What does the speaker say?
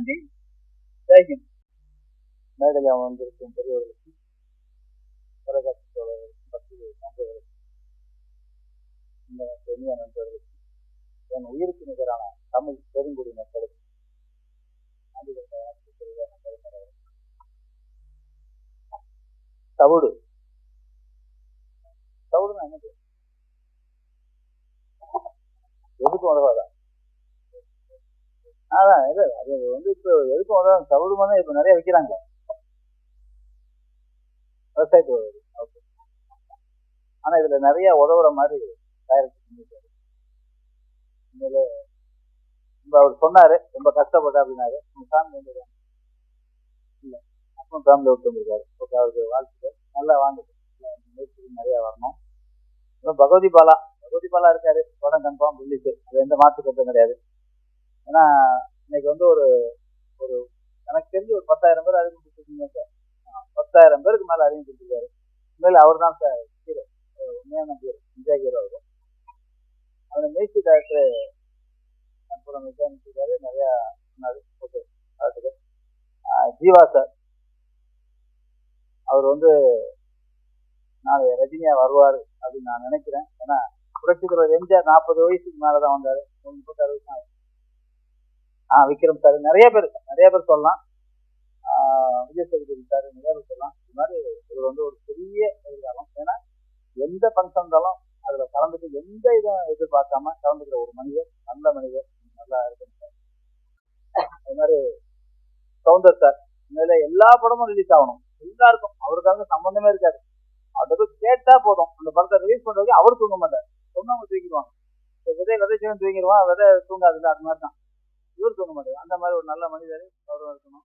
நன்றி ஜெய்ஹிந்த் மேடையில் வந்திருக்கும் பெரியவர்களுக்கும் தொலைக்காட்சி தோழர்களுக்கும் பத்திரிகை நண்பர்களுக்கும் இந்த பெரிய நண்பர்களுக்கும் என் உயிருக்கு நிகரான தமிழ் பெருங்குடி மக்களுக்கும் தவிடு. தவிடுனா என்னது? எதுக்கும் உதவாதா? இது அது வந்து இப்போ எதுக்கும் உதவும் தவிடு மாதிரி இப்போ நிறைய விற்கிறாங்க விவசாயத்து ஓகே ஆனா இதுல நிறைய உதவுற மாதிரி தயாரிச்சு பண்ணிருக்காரு உண்மையிலே ரொம்ப அவர் சொன்னாரு ரொம்ப கஷ்டப்பட்டா அப்படின்னாரு. உங்க ஃபேமிலி வந்து இல்ல அப்பவும் ஃபேமிலி விட்டு வந்திருக்காரு ஓகே அவருக்கு வாழ்த்துக்கள். நல்லா வாங்கிட்டு முயற்சி நிறைய வரணும். அப்புறம் பகவதி பாலா. பகவதி பாலா இருக்காரு. படம் கன்ஃபார்ம் ரிலீஸ் அது எந்த மாற்று கருத்தும் கிடையாது. ஏன்னா இன்னைக்கு வந்து ஒரு ஒரு எனக்கு தெரிஞ்சு ஒரு பத்தாயிரம் பேர் அறிவு கொடுத்துருக்கீங்க சார். பத்தாயிரம் பேருக்கு மேலே அறிவு கொடுத்துருக்காரு. உண்மையில அவர் தான் சார் ஹீரோ. உண்மையான ஹீரோ இந்தியா ஹீரோ அவர். அந்த மியூசிக் டாக்டர் அற்புதம் மெக்கானிக்காரு நிறையா சொன்னாரு. ஓகே பார்த்துட்டு ஜீவா சார். அவர் வந்து நான் ரஜினியா வருவார் அப்படின்னு நான் நினைக்கிறேன். ஏன்னா புரட்சி தலைவர் எம்ஜிஆர் நாற்பது வயசுக்கு மேலதான் வந்தாரு. முப்பத்தி அறுபது ஆஹ் ஆ விக்ரம் சார் நிறைய பேர் நிறைய பேர் சொல்லலாம். ஆஹ் விஜய் சேதுபதி சார் நிறைய பேர் சொல்லலாம். இது மாதிரி இவர் வந்து ஒரு பெரிய எதிர்காலம் ஏன்னா எந்த ஃபங்க்ஷன் இருந்தாலும் அதுல கலந்துட்டு எந்த இதை எதிர்பார்க்காம கலந்துக்கிற ஒரு மனிதர் நல்ல மனிதர் நல்லா இருக்கணும் சார். அது மாதிரி சவுந்தர் சார் மேல எல்லா படமும் ரிலீஸ் ஆகணும். எல்லாருக்கும். அவருக்காக சம்பந்தமே இருக்காது. அவர்கிட்ட போய் கேட்டா போதும். அந்த படத்தை ரிலீஸ் பண்றதுக்கு அவர் தூங்க மாட்டார். சொன்னவங்க தூங்கிடுவாங்க. விதை விதை செய்வன் தூங்கிடுவான் விதை தூங்காதுல்ல அது மாதிரி தான் இவர் தூங்க மாட்டார். அந்த மாதிரி ஒரு நல்ல மனிதர் அவரும் இருக்கணும்